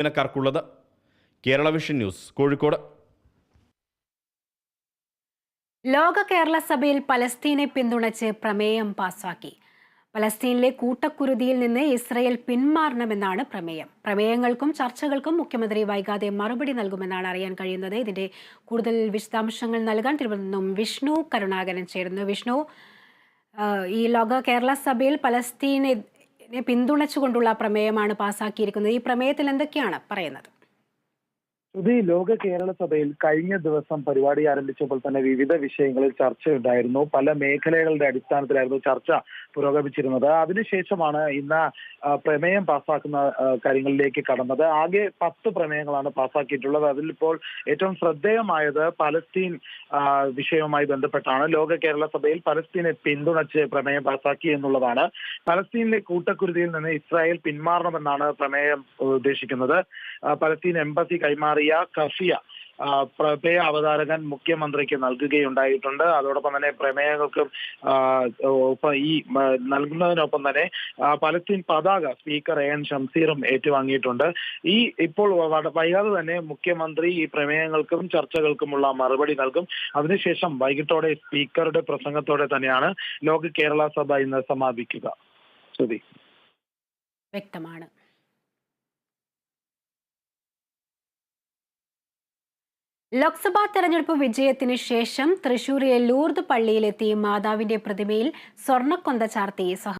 ജീവനക്കാർക്കുള്ളത് Kerala vision news Kozhikode. ലോക കേരള സഭയിൽ പലസ്തീനെ പിന്തുണച്ച് പ്രമേയം പാസാക്കി. പലസ്തീനിലെ കൂട്ടക്കുരുതിയിൽ നിന്ന് ഇസ്രയേൽ പിന്മാറണമെന്നാണ് പ്രമേയം. പ്രമേയങ്ങൾക്കും ചർച്ചകൾക്കും മുഖ്യമന്ത്രി വൈകാതെ മറുപടി നൽകുമെന്നാണ് അറിയാൻ കഴിയുന്നത്. ഇതിന്റെ കൂടുതൽ വിശദാംശങ്ങൾ നൽകാൻ തിരുവനന്തപുരം വിഷ്ണു കരുണാകരൻ ചേരുന്നു. വിഷ്ണു ഈ ലോക കേരള സഭയിൽ പലസ്തീനെ പിന്തുണച്ചുകൊണ്ടുള്ള പ്രമേയമാണ് പാസാക്കിയിരിക്കുന്നത്. ഈ പ്രമേയത്തിൽ എന്തൊക്കെയാണ് പറയുന്നത്? ശ്രുതി ലോക കേരള സഭയിൽ കഴിഞ്ഞ ദിവസം പരിപാടി ആരംഭിച്ചപ്പോൾ തന്നെ വിവിധ വിഷയങ്ങളിൽ ചർച്ച ഉണ്ടായിരുന്നു. പല മേഖലകളുടെ അടിസ്ഥാനത്തിലായിരുന്നു ചർച്ച പുരോഗമിച്ചിരുന്നത്. അതിനുശേഷമാണ് ഇന്ന് പ്രമേയം പാസ്സാക്കുന്ന കാര്യങ്ങളിലേക്ക് കടന്നത്. ആകെ പത്ത് പ്രമേയങ്ങളാണ് പാസ്സാക്കിയിട്ടുള്ളത്. അതിലിപ്പോൾ ഏറ്റവും ശ്രദ്ധേയമായത് പലസ്തീൻ വിഷയവുമായി ബന്ധപ്പെട്ടാണ്. ലോക കേരള സഭയിൽ പലസ്തീനെ പിന്തുണച്ച് പ്രമേയം പാസ്സാക്കി എന്നുള്ളതാണ്. പലസ്തീനിലെ കൂട്ടക്കുരുതിയിൽ നിന്ന് ഇസ്രായേൽ പിന്മാറണമെന്നാണ് പ്രമേയം ഉദ്ദേശിക്കുന്നത്. പലസ്തീൻ എംബസി കൈമാറിയ കഫിയ പ്രമേയ അവതാരകൻ മുഖ്യമന്ത്രിക്ക് നൽകുകയുണ്ടായിട്ടുണ്ട്. അതോടൊപ്പം തന്നെ പ്രമേയങ്ങൾക്കും ഈ നൽകുന്നതിനൊപ്പം തന്നെ പലസ്തീൻ പതാക സ്പീക്കർ എ എൻ ഷംസീറും ഏറ്റുവാങ്ങിയിട്ടുണ്ട്. ഈ ഇപ്പോൾ വൈകാതെ തന്നെ മുഖ്യമന്ത്രി ഈ പ്രമേയങ്ങൾക്കും ചർച്ചകൾക്കുമുള്ള മറുപടി നൽകും. അതിനുശേഷം വൈകിട്ടോടെ സ്പീക്കറുടെ പ്രസംഗത്തോടെ തന്നെയാണ് ലോക കേരള സഭ ഇന്ന് സമാപിക്കുക. ശ്രുതി. വ്യക്തമാണ്. ലോക്സഭാ തെരഞ്ഞെടുപ്പ് വിജയത്തിന് ശേഷം തൃശൂരിലെ ലൂർദ് പള്ളിയിലെത്തി മാതാവിന്റെ പ്രതിമയിൽ സ്വർണക്കൊന്ത ചാർത്തി സഹ